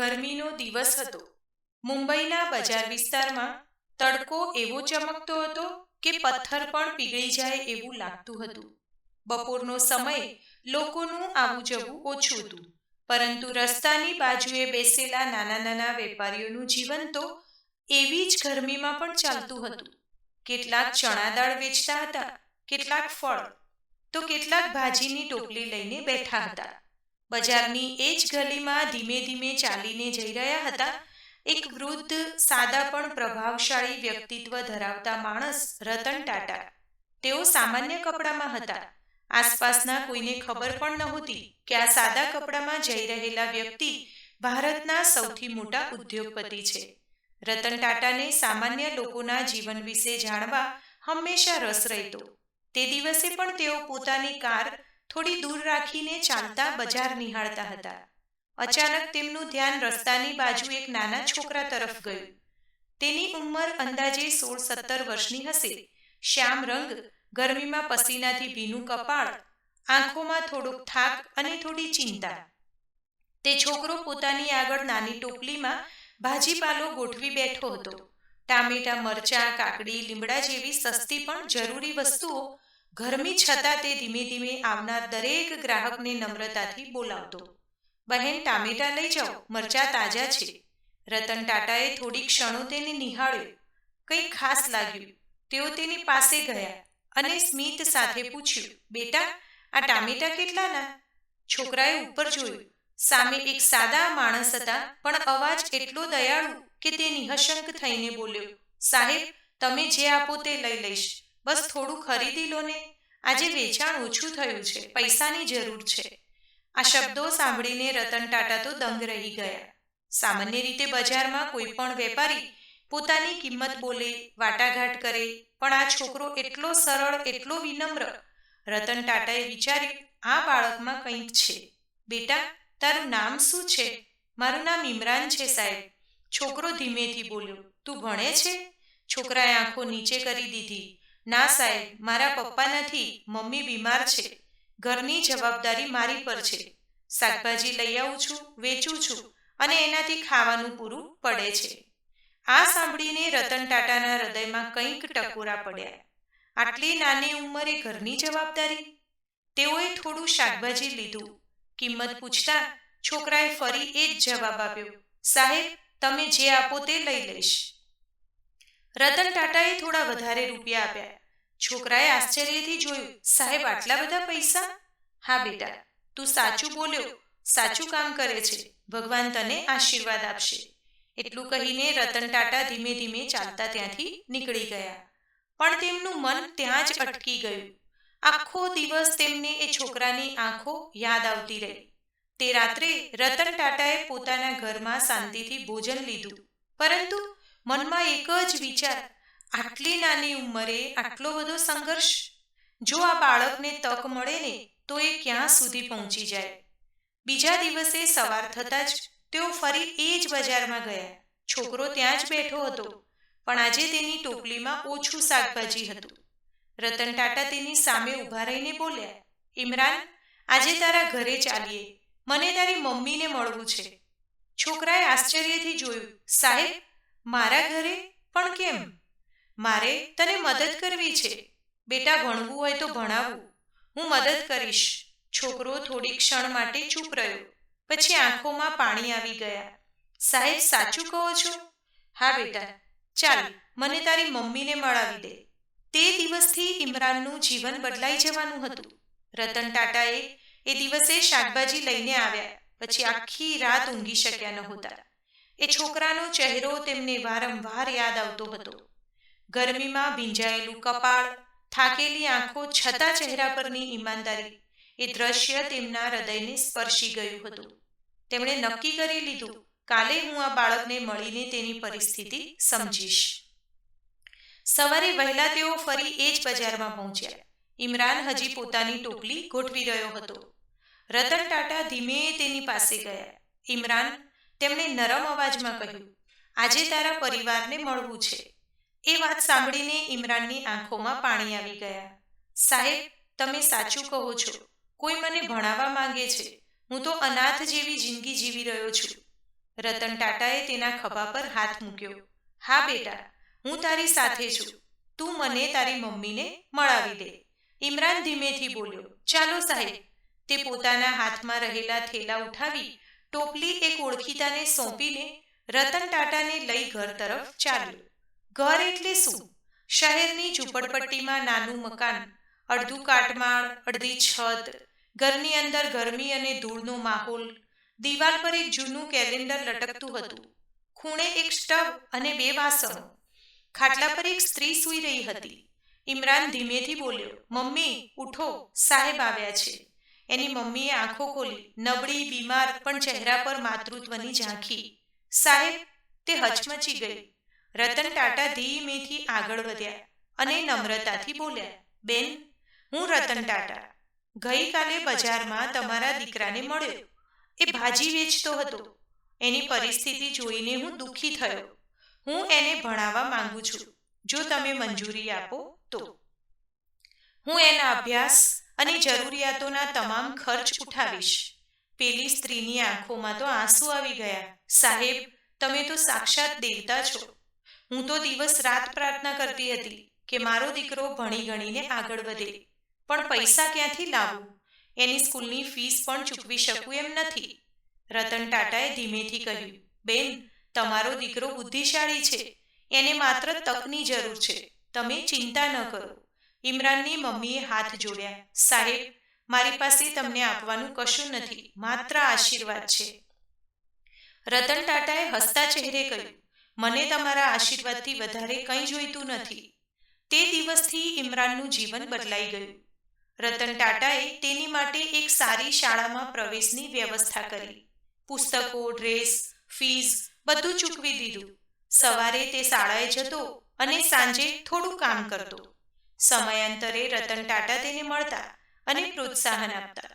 ગરમીનો દિવસ હતો. મુંબઈના બજાર વિસ્તારમાં તડકો એવો ચમકતો હતો કે પથ્થર પણ પીગળી જાય એવું લાગતું હતું. બપોરનો સમય લોકોનું આવું જવું ઓછું હતું. પરંતુ રસ્તાની બાજુએ બેસેલા નાના નાના વેપારીઓનું જીવન તો એવી જ ગરમીમાં પણ ચાલતું હતું. કેટલાક ચણા દાળ વેચતા હતા, કેટલાક ફળ, તો કેટલાક ભાજીની ટોપલી લઈને બેઠા હતા. બજારની એ જ ગલીમાં ધીમે ધીમે ચાલીને જઈ રહ્યા હતા. એક વૃદ્ધ, સાદા પણ પ્રભાવશાળી વ્યક્તિત્વ ધરાવતા માણસ, રતન ટાટા. તેઓ સામાન્ય કપડામાં હતા. આસપાસના કોઈને ખબર પણ નહોતી કે આ સાદા કપડામાં જઈ રહેલા વ્યક્તિ ભારતના સૌથી મોટા ઉદ્યોગપતિ છે. રતન ટાટાને સામાન્ય લોકોના જીવન વિશે જાણવા હંમેશા રસ રહેતો. તે દિવસે પણ તેઓ પોતાની કાર થોડી દૂર રાખીને ચાલતા બજાર નિહાળતા હતા. અચાનક તેમનું ધ્યાન રસ્તાની બાજુ એક નાના છોકરા તરફ ગયું. તેની ઉંમર અંદાજે સોળ સત્તર વર્ષની હશે. શ્યામ રંગ, ગરમીમાં પસીનાથી ભીનું કપાળ, આંખોમાં થોડોક થાક અને થોડી ચિંતા. તે છોકરો પોતાની આગળ નાની ટોપલીમાં ભાજીપાલો ગોઠવી બેઠો હતો. ટામેટા મરચાં, કાકડી, લીમડા જેવી સસ્તી પણ જરૂરી વસ્તુઓ ગરમી છતાં તે ધીમે ધીમે આવનાર દરેક ગ્રાહકને નમ્રતાથી બોલાવતો. બહેન, ટામેટા લઈ જાઓ, મરચા તાજા છે. રતન ટાટાએ થોડી ક્ષણો તેને નિહાળ્યો. કંઈ ખાસ લાગ્યું. તેઓ તેની પાસે ગયા અને સ્મિત સાથે પૂછ્યું, બેટા, આ ટામેટા કેટલાના? છોકરાએ ઉપર જોયું. સામે એક સાદા માણસ હતા, પણ અવાજ એટલો દયાળુ કે તે નિહશંક થઈને બોલ્યો, સાહેબ, તમે જે આપો તે લઈ લઈશ. બસ થોડું ખરીદી લો ને. આજે વેચાણ ઓછું થયું છે, પૈસાની જરૂર છે. આ શબ્દો સાંભળીને રતન ટાટા તો દંગ રહી ગયા. સામાન્ય રીતે બજારમાં કોઈ પણ વેપારી પોતાની કિંમત બોલે, વાટાઘાટ કરે, પણ આ છોકરો એટલો સરળ, એટલો વિનમ્ર. રતન ટાટાએ વિચાર્યું, આ બાળકમાં કંઈક છે. બેટા, તારું નામ શું છે? મારું નામ ઇમરાન છે, સાહેબ. છોકરો ધીમેથી બોલ્યો, તું ભણે છે? છોકરાએ આંખો નીચે કરી દીધી. ના સાહેબ, મારા પપ્પા નથી, મમ્મી બીમાર છે. ઘરની જવાબદારી મારી પર છે. શાકભાજી લઈ આવું છું, વેચું છું અને એનાથી ખાવાનું પૂરું પડે છે. આ સાંભળીને રતન ટાટાના હૃદયમાં કંઈક ટકોરા પડ્યા. આટલી નાની ઉંમરે ઘરની જવાબદારી? તેઓએ થોડું શાકભાજી લીધું. કિંમત પૂછતા છોકરાએ ફરી એ જ જવાબ આપ્યો. સાહેબ, તમે જે આપો તે લઈ લઈશ. રતન ટાટાએ થોડા વધારે રૂપિયા આપ્યા. છોકરાએ આશ્ચર્યથી જોયું, સાહેબ, આટલા બધા પૈસા? હા, બેટા, તું સાચું બોલ્યો, સાચું કામ કરે છે, ભગવાન તને આશીર્વાદ આપશે. એટલું કહીને રતન ટાટા ધીમે ધીમે ચાલતા ત્યાંથી નીકળી ગયા. પણ તેમનું મન ત્યાં જ અટકી ગયું. આખો દિવસ તેમને એ છોકરાની આંખો યાદ આવતી રહી. તે રાત્રે રતન ટાટાએ પોતાના ઘરમાં શાંતિથી ભોજન લીધું. પરંતુ મનમાં એક જ વિચાર, આટલી નાની ઉંમરે આટલો બધો સંઘર્ષ? જો આ બાળકને તક મળે ને, તો એ ક્યાં સુધી પહોંચી જાય? બીજા દિવસે સવાર થતાં જ તેઓ ફરી એ જ બજારમાં ગયા. છોકરો ત્યાં જ બેઠો હતો, પણ આજે તેની ટોપલીમાં ઓછું શાકભાજી હતું. રતન ટાટા તેની સામે ઊભા રહીને બોલ્યા, ઇમરાન, આજે તારા ઘરે ચાલીએ. મને તારી મમ્મીને મળવું છે. છોકરાએ આશ્ચર્યથી જોયું, સાહેબ મારા ઘરે પણ કેમ? મારે તને મદદ કરવી છે. બેટા ભણવું હોય તો ભણાવવું હું મદદ કરીશ. છોકરો થોડી ક્ષણ માટે ચૂપ રહ્યો. પછી આંખોમાં પાણી આવી ગયા. સાહેબ, સાચું કહો છો? હા, બેટા. ચાલ, મને તારી મમ્મીને મળાવી દે. તે દિવસથી ઇમરાનનું જીવન બદલાઈ જવાનું હતું. રતન ટાટાએ એ દિવસે શાકભાજી લઈને આવ્યા. પછી આખી રાત ઊંઘી શક્યા નહોતા. એ છોકરાનો ચહેરો તેમને વારંવાર યાદ આવતો હતો. ગરમીમાં ભીંજાયેલું કપાળ, થાકેલી આંખો છતાં ચહેરા પરની ઈમાનદારી, એ દ્રશ્ય તેમના હૃદયને સ્પર્શી ગયું હતું. તેમણે નક્કી કરી લીધું, કાલે હું આ બાળકને મળીને તેની પરિસ્થિતિ સમજીશ. સવારે વહેલા તેઓ ફરી એ જ બજારમાં પહોંચ્યા. ઇમરાન હજી પોતાની ટોપલી ગોઠવી રહ્યો હતો. રતન ટાટા ધીમે તેની પાસે ગયા. ઇમરાન તેમણે નરમ અવાજમાં કહ્યું, આજે તારા પરિવારને મળવું છે. એ વાત સાંભળીને ઇમરાનની આંખોમાં પાણી આવી ગયા. સાહેબ, તમે સાચું કહો છો. કોઈ મને ભણાવવા માંગે છે. હું તો અનાથ જેવી જિંદગી જીવી રહ્યો છું. રતન ટાટાએ તેના ખભા પર હાથ મૂક્યો. હા બેટા, હું તારી સાથે છું. તું મને તારી મમ્મીને મળાવી દે. ઇમરાન ધીમેથી બોલ્યો, ચાલો સાહેબ. તે પોતાના હાથમાં રહેલા થેલા ઉઠાવી ટોપલી એક ઓળખીતાને સોંપીને રતન ટાટાને લઈ ઘર તરફ ચાલ્યો. ઘર એટલે શું? શહેરની ઝૂંપડપટ્ટીમાં નાનું મકાન, અડધું કાટમાળ, અડધી છત, ઘરની અંદર ગરમી અને ધૂળનો માહોલ, દિવાલ પર એક જૂનું કેલેન્ડર લટકતું હતું. ખૂણે એક સ્ટવ અને બે વાસણો. ખાટલા પર એક સ્ત્રી સૂઈ રહી હતી. ઇમરાન ધીમેથી બોલ્યો, મમ્મી, ઉઠો, સાહેબ આવ્યા છે. એની મમ્મીએ આંખો ખોલી નબળી બીમાર પણ ચહેરા પર માતૃત્વની ઝાંખી. સાહેબ તે હચમચી ગઈ. રતન ટાટા ધીમેથી આગળ વધ્યા અને નમ્રતાથી બોલ્યા બેન હું રતન ટાટા. ગઈકાલે બજારમાં તમારા દીકરાને મળ્યો. એ ભાજી વેચતો હતો. એની પરિસ્થિતિ જોઈને હું દુઃખી થયો. હું એને ભણાવવા માંગુ છું. જો તમે મંજૂરી આપો તો. હું એના અભ્યાસ અને જરૂરિયાતોના તમામ ખર્ચ ઉઠાવીશ. પેલી સ્ત્રીની આંખોમાં તો આંસુ આવી ગયા. સાહેબ, તમે તો સાક્ષાત દેવતા છો. હું તો દિવસ રાત પ્રાર્થના કરતી હતી કે મારો દીકરો ભણી ગણીને આગળ વધે. પણ પૈસા ક્યાંથી લાવું? એની સ્કૂલની ફીસ પણ ચૂકવી શકું એમ નથી. રતન ટાટાએ ધીમેથી કહ્યું, બેન, તમારો દીકરો બુદ્ધિશાળી છે. એને માત્ર તકની જરૂર છે. તમે ચિંતા ન કરો. ઇમરાનની મમ્મીએ હાથ જોડ્યા, સાહેબ, મારી પાસે તમને આપવાનું કશું નથી, માત્ર આશીર્વાદ છે. રતન ટાટાએ હસતા ચહેરે કહ્યું, મને તમારા આશીર્વાદથી વધારે કંઈ જોઈતું નથી. તે દિવસથી ઇમરાનનું જીવન બદલાઈ ગયું. રતન ટાટાએ તેની માટે એક સારી શાળામાં પ્રવેશની વ્યવસ્થા કરી. પુસ્તકો, ડ્રેસ, ફીસ બધું ચૂકવી દીધું. સવારે તે શાળાએ જતો અને સાંજે થોડું કામ કરતો. સમયાંતરે રતન ટાટા તેને મળતા અને પ્રોત્સાહન આપતા.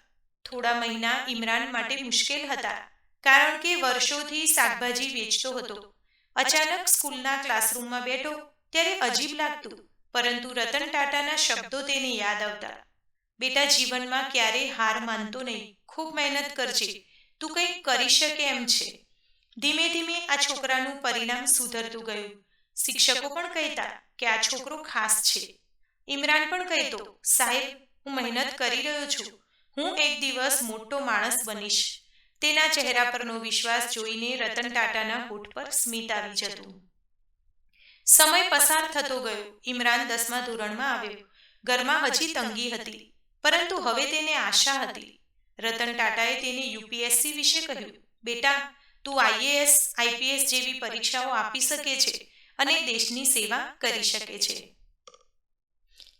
થોડા મહિના ઇમરાન માટે મુશ્કેલ હતા, કારણ કે વર્ષોથી શાકભાજી વેચતો હતો. અચાનક સ્કૂલના ક્લાસરૂમમાં બેઠો ત્યારે અજીબ લાગતું, પરંતુ રતન ટાટાના શબ્દો તેને યાદ આવતા. બેટા, જીવનમાં ક્યારેય હાર માનતો નહીં. ખૂબ મહેનત કરજે. તું કંઈક કરી શકે એમ છે. ધીમે ધીમે આ છોકરાનું પરિણામ સુધરતું ગયું. શિક્ષકો પણ કહેતા કે આ છોકરો ખાસ છે. ઇમરાન પણ કહેતો સાહેબ, હું મહેનત કરી રહ્યો છું. હું એક દિવસ મોટો માણસ બનીશ. તેના ચહેરા પરનો વિશ્વાસ જોઈને રતન ટાટાના હોઠ પર સ્મિત આવી જતું. સમય પસાર થતો ગયો. ઇમરાન દસમા ધોરણમાં આવ્યો. ઘરમાં હજી તંગી હતી, પરંતુ હવે તેને આશા હતી. રતન ટાટાએ તેને યુપીએસસી વિશે કહ્યું, બેટા, તું આઈએએસ, આઈપીએસ જેવી પરીક્ષાઓ આપી શકે છે અને દેશની સેવા કરી શકે છે.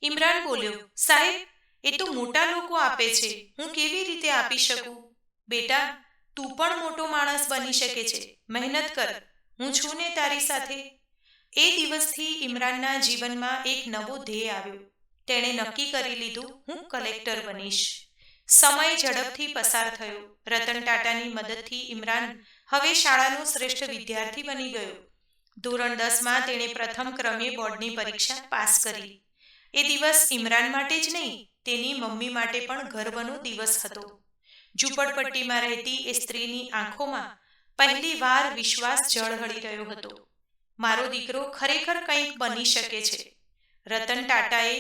ઇમરાન બોલ્યો, સાહેબ, એ તો મોટા લોકો આપે છે. હું કેવી રીતે આપી શકું? બેટા, તું પણ મોટો માણસ બની શકે છે. મહેનત કર. હું છું ને તારી સાથે. એ દિવસથી ઇમરાનના જીવનમાં એક નવો ધ્યેય આવ્યો. તેણે નક્કી કરી લીધું, હું કલેક્ટર બનીશ. સમય ઝડપથી પસાર થયો. રતન ટાટાની મદદથી ઇમરાન હવે શાળાનો શ્રેષ્ઠ વિદ્યાર્થી બની ગયો. ધોરણ દસમાં તેણે પ્રથમ ક્રમે બોર્ડની પરીક્ષા પાસ કરી. એ દિવસ ઇમરાન માટે જ નહીં, તેની મમ્મી માટે પણ ગર્વનો દિવસ હતો. ઝૂંપડપટ્ટીમાં રહેતી એ સ્ત્રીની આંખોમાં પહેલી વાર વિશ્વાસ જળહળી રહ્યો હતો. મારો દીકરો ખરેખર કંઈક બની શકે છે. રતન ટાટાએ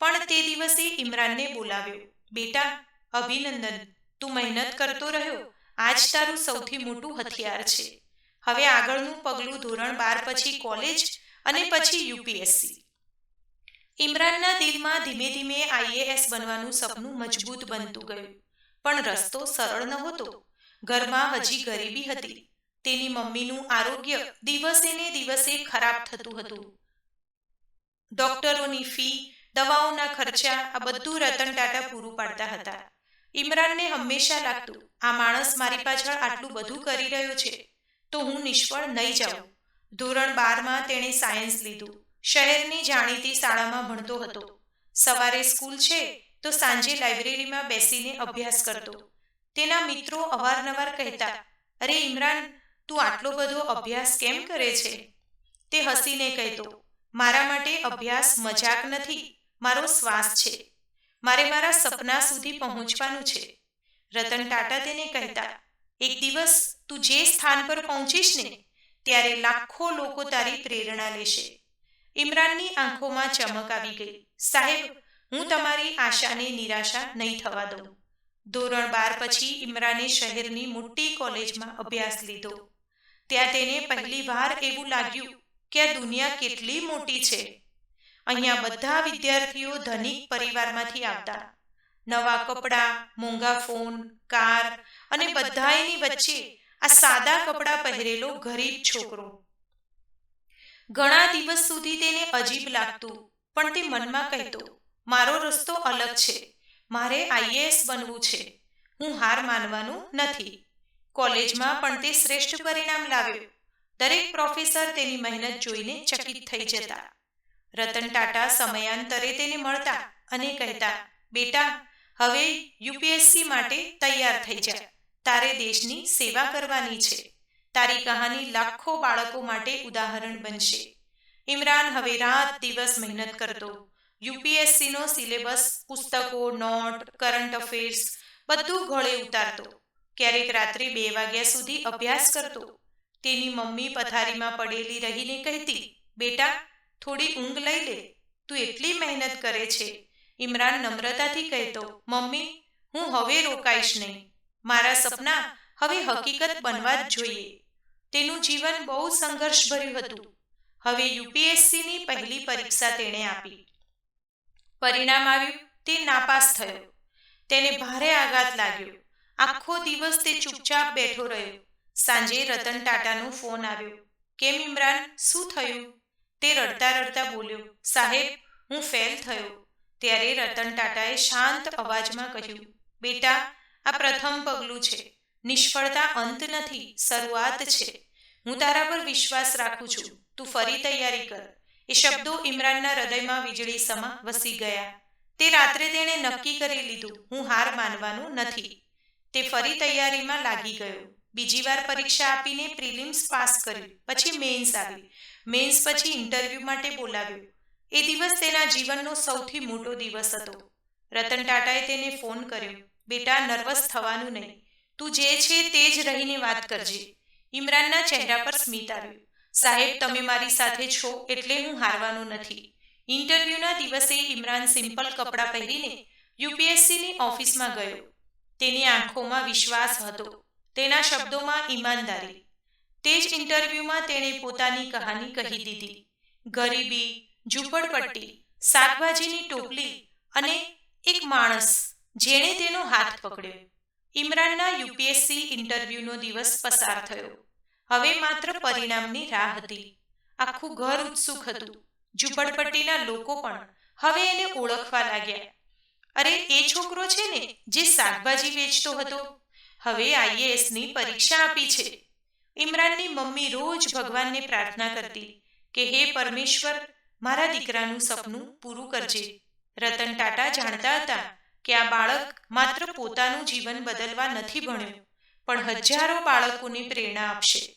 પણ તે દિવસે ઇમરાનને બોલાવ્યો, બેટા, અભિનંદન, તું મહેનત કરતો રહ્યો. આજ તારું સૌથી મોટું હથિયાર છે. હવે આગળનું પગલું ધોરણ બાર પછી કોલેજ અને પછી યુપીએસસી. ઇમરાનના દિલમાં ધીમે ધીમે આઈએએસ બનવાનું સપનું મજબૂત બનતું ગયું. પણ રસ્તો સરળ નહોતો. ઘરમાં હજી ગરીબી હતી. તેની મમ્મીનું આરોગ્ય દિવસે ને દિવસે ખરાબ થતું હતું. ડોક્ટરોની ફી, દવાઓના ખર્ચા, આ બધું રતન ટાટા પૂરું પાડતા હતા. ઇમરાનને હંમેશા લાગતું, આ માણસ મારી પાછળ આટલું બધું કરી રહ્યો છે, તો હું નિષ્ફળ નહીં જાઉં. ધોરણ બારમાં તેણે સાયન્સ લીધું. શહેરની જાણીતી શાળામાં ભણતો હતો. સવારે સ્કૂલ છે તો સાંજે લાઇબ્રેરીમાં બેસીને અભ્યાસ કરતો. તેના મિત્રો અવારનવાર કહેતા, અરે ઇમરાન, તું આટલો બધો અભ્યાસ કેમ કરે છે? તે હસીને કહેતો, મારા માટે અભ્યાસ મજાક નથી, મારો શ્વાસ છે. મારે મારા સપના સુધી પહોંચવાનું છે. રતન ટાટા તેને કહેતા, એક દિવસ તું જે સ્થાન પર પહોંચીશ ને, ત્યારે લાખો લોકો તારી પ્રેરણા લેશે. ઇમરાનની આંખોમાં ચમક આવી ગઈ. સાહેબ, હું તમારી આશાને નિરાશા નહીં થવા દઉં. ધોરણ બાર પછી ઇમરાને શહેરની મોટી કોલેજમાં અભ્યાસ લીધો. ત્યાં તેને પહેલી વાર એવું લાગ્યું કે આ દુનિયા કેટલી મોટી છે. અહીંયા બધા વિદ્યાર્થીઓ ધનિક પરિવારમાંથી આવતા. નવા કપડાં, મોંઘા ફોન, કાર અને બધાની વચ્ચે આ સાદા કપડાં પહેરેલો ગરીબ છોકરો. ઘણા દિવસ સુધી તેને અજીબ લાગતું, પણ તે મનમાં કહેતો, મારો રસ્તો અલગ છે. મારે આઈએએસ બનવું છે. હું હાર માનવાનું નથી. કોલેજમાં પણ તે શ્રેષ્ઠ પરિણામ લાવ્યો. દરેક પ્રોફેસર તેની મહેનત જોઈને ચકિત થઈ જતા. રતન ટાટા સમયાંતરે તેને મળતા અને કહેતા, બેટા, હવે યુપીએસસી માટે તૈયાર થઈ જા. તારે દેશની સેવા કરવાની છે. તારી કહાની લાખો બાળકો માટે ઉદાહરણ બનશે. ઇમરાન હવે રાત દિવસ મહેનત કરતો. યુપીએસસીનો સિલેબસ, પુસ્તકો, નોટ, કરંટ અફેર્સ બધું ઘોળે ઉતારતો. ક્યારેક રાત્રે બે વાગ્યા સુધી અભ્યાસ કરતો. તેની મમ્મી પથારીમાં પડેલી રહીને કહેતી, બેટા, થોડી ઊંઘ લઈ લે. તું એટલી મહેનત કરે છે. ઇમરાન નમ્રતાથી કહેતો, મમ્મી, હું હવે રોકાઈશ નહીં. મારા સપના હવે હકીકત બનવા જ જોઈએ. તેનું જીવન બહુ સંઘર્ષભર્યું હતું. હવે યુપીએસસીની પહેલી પરીક્ષા તેણે આપી. પરિણામ આવ્યું, તે નાપાસ થયો. તેને ભારે આઘાત લાગ્યો. આખો દિવસ તે ચૂપચાપ બેઠો રહ્યો. સાંજે રતન ટાટાનો ફોન આવ્યો. કેમ ઇમરાન, શું થયું? તે રડતા રડતા બોલ્યો, સાહેબ, હું ફેલ થયો. ત્યારે રતન ટાટાએ શાંત અવાજમાં કહ્યું, બેટા, આ પ્રથમ પગલું છે. નિષ્ફળતા અંત નથી, શરૂઆત છે. હું તારા પર વિશ્વાસ રાખું છું. તું ફરી તૈયારી કર. એ શબ્દો ઇમરાનના હૃદયમાં વીજળી સમા વસી ગયા. તે રાત્રે તેણે નક્કી કરી લીધું, હું હાર માનવાનું નથી. તે ફરી તૈયારીમાં લાગી ગયો. બીજી વાર પરીક્ષા આપીને પ્રિલિમ્સ પાસ કર્યું પછી મેન્સ આવી. મેન્સ પછી ઇન્ટરવ્યૂ માટે બોલાવ્યો. એ દિવસ તેના જીવનનો સૌથી મોટો દિવસ હતો. રતન ટાટાએ તેને ફોન કર્યો, બેટા, નર્વસ થવાનું નહીં. તું જે છે તે જ રહીને વાત કરજે. ઇમરાનના ચહેરા પર સ્મિત આવ્યું. સાહેબ, તમે મારી સાથે છો એટલે હું હારવાનો નથી. ઇન્ટરવ્યૂના દિવસે ઇમરાન સિમ્પલ કપડાં પહેરીને યુપીએસસીની ઓફિસમાં ગયો. તેની આંખોમાં વિશ્વાસ હતો. તેના શબ્દોમાં ઈમાનદારી. તે જ ઇન્ટરવ્યૂમાં તેણે પોતાની કહાની કહી દીધી. ગરીબી, ઝૂંપડપટ્ટી, શાકભાજીની ટોપલી અને એક માણસ જેણે તેનો હાથ પકડ્યો. ઇમરાનના યુપીએસસી ઇન્ટરવ્યૂનો દિવસ પસાર થયો. હવે માત્ર પરિણામની રાહ હતી. આખું ઘર ઉત્સુક હતું. ઝૂંપડપટ્ટીના લોકો પણ હવે એને ઓળખવા લાગ્યા. અરે, એ છોકરો છે ને, જે શાકભાજી વેચતો હતો. હવે આઈએએસની પરીક્ષા આપી છે. ઇમરાનની મમ્મી રોજ ભગવાનને પ્રાર્થના કરતી કે, હે પરમેશ્વર, મારા દીકરાનું સપનું પૂરું કરજે. રતન ટાટા જાણતા હતા. કે આ બાળક માત્ર પોતાનું જીવન બદલવા નથી ભણ્યું, પણ હજારો બાળકોને પ્રેરણા આપશે.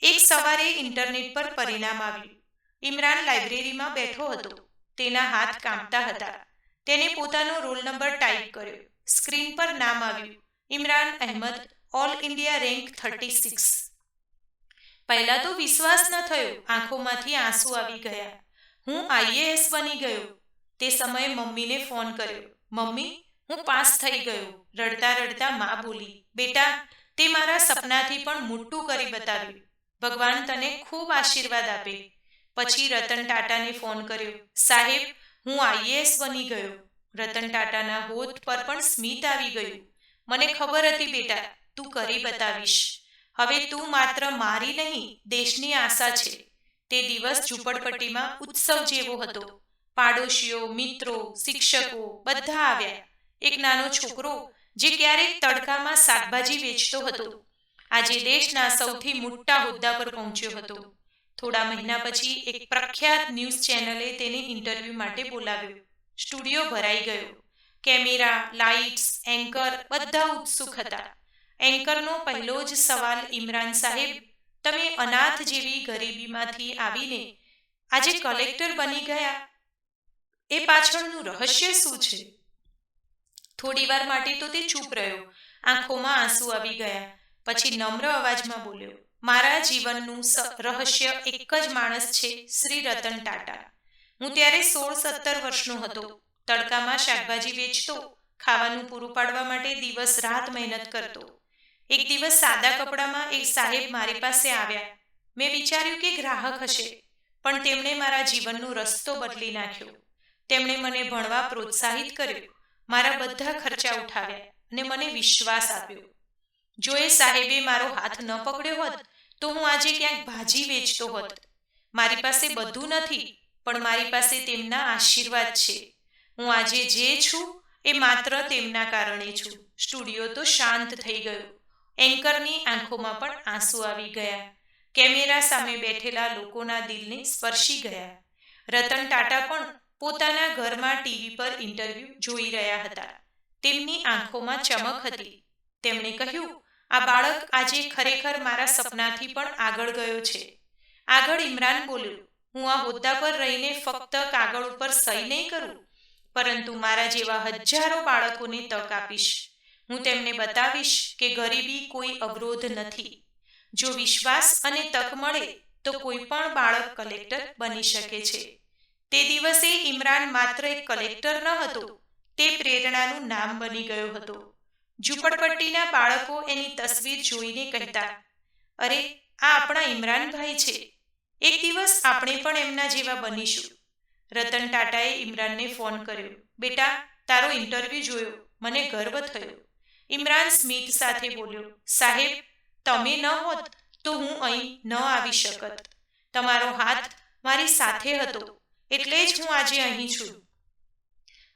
એક સવારે ઇન્ટરનેટ પર પરિણામ આવ્યું. ઇમરાન લાઇબ્રેરીમાં બેઠો હતો. તેના હાથ કાંપતા હતા. તેને પોતાનો રોલ નંબર ટાઈપ કર્યો. સ્ક્રીન પર નામ આવ્યું. Imran Ahmed, all India rank thirty six. પહેલા તો વિશ્વાસ ન થયો. આંખોમાંથી આંસુ આવી ગયા. હું આઈએએસ બની ગયો. તે સમયે મમ્મીને ફોન કર્યો. મમ્મી, હું પાસ થઈ ગયો. રડતા રડતા મા બોલી, બેટા, તે મારા સપનાથી પણ મોટું કરી બતાવ્યું. ભગવાન તને ખૂબ આશીર્વાદ આપે. પછી રતન ટાટાને ફોન કર્યો, સાહેબ, હું આઈએએસ બની ગયો. રતન ટાટાના હોઠ પર પણ સ્મિત આવી ગયું. મને ખબર હતી બેટા, તું કરી બતાવીશ. હવે તું માત્ર મારી નહીં, દેશની આશા છે. તે દિવસ ઝૂંપડપટ્ટીમાં ઉત્સવ જેવો હતો. પાડોશીઓ, મિત્રો, શિક્ષકો બધા આવ્યા. એક નાનો છોકરો જે ક્યારેક તડકામાં શાકભાજી વેચતો હતો. આજે દેશના સૌથી મોટા હોદ્દા પર પહોંચ્યો હતો. થોડા મહિના પછી એક પ્રખ્યાત ન્યૂઝ ચેનલે તેને ઇન્ટરવ્યૂ માટે બોલાવ્યો. સ્ટુડિયો ભરાઈ ગયો. કેમેરા, લાઇટ્સ, એન્કર બધા ઉત્સુક હતા. એન્કરનો પહેલો જ સવાલ ઇમરાન સાહેબ, તમે અનાથ જેવી ગરીબીમાંથી આવીને આજે કલેક્ટર બની ગયા? એ પાછળનું રહસ્ય શું છે? થોડીવાર માટે તો તે ચૂપ રહ્યો. આંખોમાં આંસુ આવી ગયા. પછી નમ્ર અવાજમાં બોલ્યો, મારા જીવનનું રહસ્ય એક જ માણસ છે શ્રી રતન ટાટા. હું ત્યારે સોળ સત્તર વર્ષનો હતો. તડકામાં શાકભાજી વેચતો, ખાવાનું પૂરું પાડવા માટે દિવસ રાત મહેનત કરતો. એક દિવસ સાદા કપડામાં એક સાહેબ મારી પાસે આવ્યા. મેં વિચાર્યું કે ગ્રાહક હશે, પણ તેમણે મારા જીવનનો રસ્તો બદલી નાખ્યો. તેમણે મને ભણવા પ્રોત્સાહિત કર્યો. મારા બધા ખર્ચા ઉઠાવ્યા અને મને વિશ્વાસ આપ્યો. જો એ સાહેબે મારો હાથ ન પકડ્યો હોત, તો હું આજે ક્યાંક ભાજી વેચતો હોત. મારી પાસે બધું નથી, પણ મારી પાસે તેમના આશીર્વાદ છે. હું આજે જે છું, એ માત્ર તેમના કારણે છું. સ્ટુડિયો તો શાંત થઈ ગયો. એન્કરની આંખોમાં પણ આંસુ આવી ગયા. કેમેરા સામે બેઠેલા લોકોના દિલને સ્પર્શી ગયા. રતન ટાટા પણ પોતાના ઘરમાં ટીવી પર ઇન્ટરવ્યૂ જોઈ રહ્યા હતા. તેમની આંખોમાં ચમક હતી. તેમણે કહ્યું, આ બાળક આજે ખરેખર મારા સપનાથી પણ આગળ ગયો છે. આગળ ઇમરાન બોલ્યું, હું આ હોદ્દા પર રહીને ફક્ત કાગળ ઉપર સહી નહીં કરું, પરંતુ મારા જેવા હજારો બાળકોને તક આપીશ. હું તેમને બતાવીશ કે ગરીબી કોઈ અવરોધ નથી. જો વિશ્વાસ અને તક મળે, તો કોઈ પણ બાળક કલેક્ટર બની શકે છે. તે દિવસે ઇમરાન માત્ર એક કલેક્ટર ન હતો, તે પ્રેરણાનું નામ બની ગયો હતો. ઝૂંપડપટ્ટીના બાળકો એની તસવીર જોઈને કહેતા, અરે, આ આપણા ઇમરાનભાઈ છે. એક દિવસ આપણે પણ એમના જેવા બનીશું. રતન ટાટાએ ઇમરાનને ફોન કર્યો, બેટા, તારો ઇન્ટરવ્યૂ જોયો, મને ગર્વ થયો. ઇમરાન સ્મિત સાથે બોલ્યો, સાહેબ, તમે ન હોત તો હું અહીં ન આવી શકત. તમારો હાથ મારી સાથે હતો. એટલે જ હું આજે અહીં છું.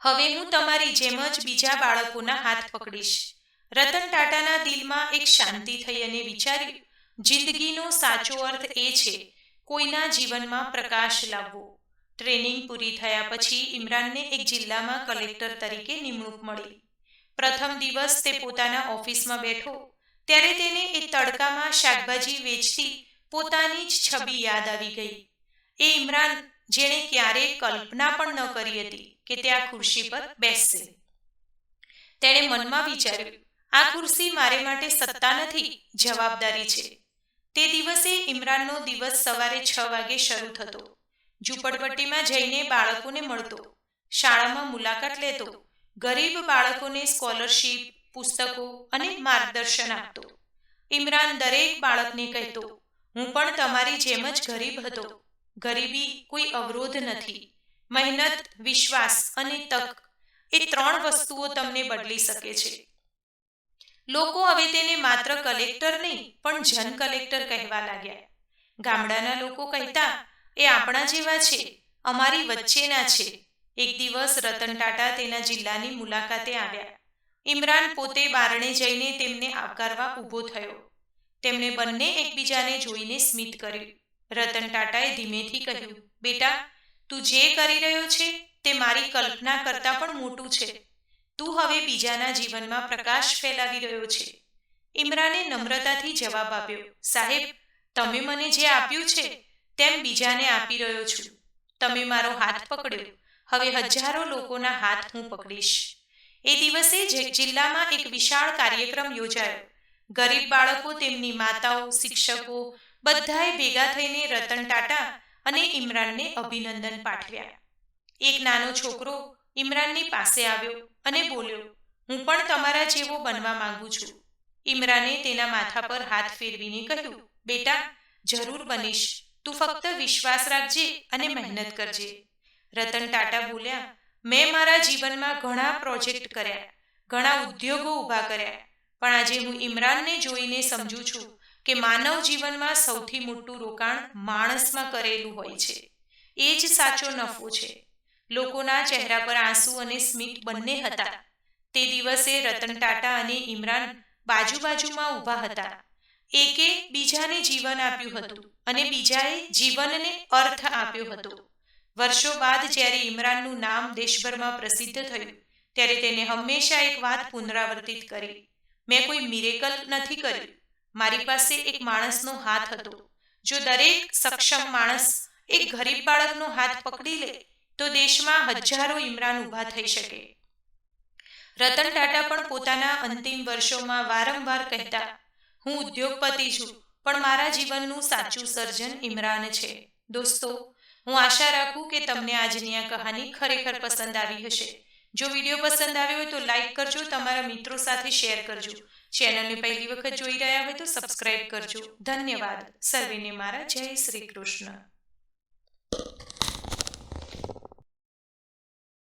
હવે હું તમારી જેમ જ બીજા બાળકોના હાથ પકડીશ. રતન ટાટાના દિલમાં એક શાંતિ થઈ અને વિચાર્યું, જિંદગીનો સાચો અર્થ એ છે, કોઈના જીવનમાં પ્રકાશ લાવવો. ટ્રેનિંગ પૂરી થયા પછી ઇમરાનને એક જિલ્લામાં કલેક્ટર તરીકે નિમણૂક મળી. પ્રથમ દિવસ તે પોતાના ઓફિસમાં બેઠો. ત્યારે તેને એ તડકામાં શાકભાજી વેચતી પોતાની જ છબી યાદ આવી ગઈ. એ ઇમરાન જેણે ક્યારેય કલ્પના પણ ન કરી હતી કે તે આ ખુરશી પર બેસશે. તેણે મનમાં વિચાર્યું, આ ખુરશી મારે માટે સત્તા નથી, જવાબદારી છે. તે દિવસે ઇમરાનનો દિવસ સવારે છ વાગે શરૂ થતો. ઝૂંપડપટ્ટીમાં જઈને બાળકોને મળતો. શાળામાં મુલાકાત લેતો. ગરીબ બાળકોને સ્કોલરશીપ, પુસ્તકો અને માર્ગદર્શન આપતો. ઇમરાન દરેક બાળકને કહેતો, હું પણ તમારી જેમ જ ગરીબ હતો. ગરીબી કોઈ અવરોધ નથી. મહેનત, વિશ્વાસ અને તક એ ત્રણ વસ્તુઓ તમને બદલી શકે છે. લોકો હવે તેને માત્ર કલેક્ટર નહીં, પણ જન કલેક્ટર કહેવા લાગ્યા. ગામડાના લોકો કહેતા, એ આપણા જેવા છે, અમારી વચ્ચેના છે. એક દિવસ રતન ટાટા તેના જિલ્લાની મુલાકાતે આવ્યા. ઇમરાન પોતે બારણે જઈને તેમને આવકારવા ઊભો થયો. તેમણે બંને એકબીજાને જોઈને સ્મિત કર્યું. રતન ટાટાએ ધીમેથી કહ્યું, બેટા, તું જે કરી રહ્યો છે તે મારી કલ્પના કરતાં પણ મોટું છે. તું હવે બીજાના જીવનમાં પ્રકાશ ફેલાવી રહ્યો છે. ઇમરાને નમ્રતાથી જવાબ આપ્યો, સાહેબ, તમે મને જે આપ્યું છે તેમ બીજાને આપી રહ્યો છું. તમે મારો હાથ પકડ્યો. હવે હજારો લોકોના હાથ હું પકડીશ. એ દિવસે જિલ્લામાં એક વિશાળ કાર્યક્રમ યોજાયો. ગરીબ બાળકો, તેમની માતાઓ, શિક્ષકો બધાએ ભેગા થઈને રતન ટાટા અને ઇમરાનને અભિનંદન પાઠવ્યા. એક નાનો છોકરો ઇમરાનની પાસે આવ્યો અને બોલ્યો, હું પણ તમારા જેવો બનવા માંગુ છું. ઇમરાને તેના માથા પર હાથ ફેરવીને કહ્યું, બેટા, જરૂર બનીશ. તું ફક્ત વિશ્વાસ રાખજે અને મહેનત કરજે. રતન ટાટા બોલ્યા, મેં મારા જીવનમાં ઘણા પ્રોજેક્ટ કર્યા, ઘણા ઉદ્યોગો ઊભા કર્યા, પણ આજે હું ઇમરાનને જોઈને સમજુ છું કે માનવ જીવનમાં સૌથી મોટું રોકાણ માણસમાં કરેલું હોય છે. એ જ સાચો નફો છે. લોકોના ચહેરા પર આંસુ અને સ્મિત બંને હતા. તે દિવસે રતન ટાટા અને ઇમરાન બાજુ બાજુમાં ઊભા હતા. એકે બીજાને જીવન આપ્યું હતું અને બીજાએ જીવનને અર્થ આપ્યો હતો. વર્ષો બાદ જ્યારે ઇમરાનનું નામ દેશભરમાં પ્રસિદ્ધ થયું, ત્યારે તેને હંમેશા એક વાત પુનરાવર્તિત કરી. મેં કોઈ મિરેકલ નથી કર્યું. મારી પાસે એક માણસનો હાથ હતો. જો દરેક સક્ષમ માણસ એક ગરીબ બાળકનો હાથ પકડી લે, તો દેશમાં હજારો ઇમરાન ઊભા થઈ શકે. રતન ટાટા પણ પોતાના અંતિમ વર્ષોમાં વારંવાર કહેતા, હું ઉદ્યોગપતિ છું, પણ મારા જીવનનું સાચું સર્જન ઇમરાન છે. દોસ્તો, હું આશા રાખું કે તમને આજની આ કહાની ખરેખર પસંદ આવી હશે. જો વીડિયો પસંદ આવ્યો હોય તો લાઈક કરજો, તમારા મિત્રો સાથે શેર કરજો. ચેનલને પહેલી વખત જોઈ રહ્યા હોય તો સબસ્ક્રાઇબ કરજો. ધન્યવાદ. સર્વેને મારા. જય શ્રી કૃષ્ણ.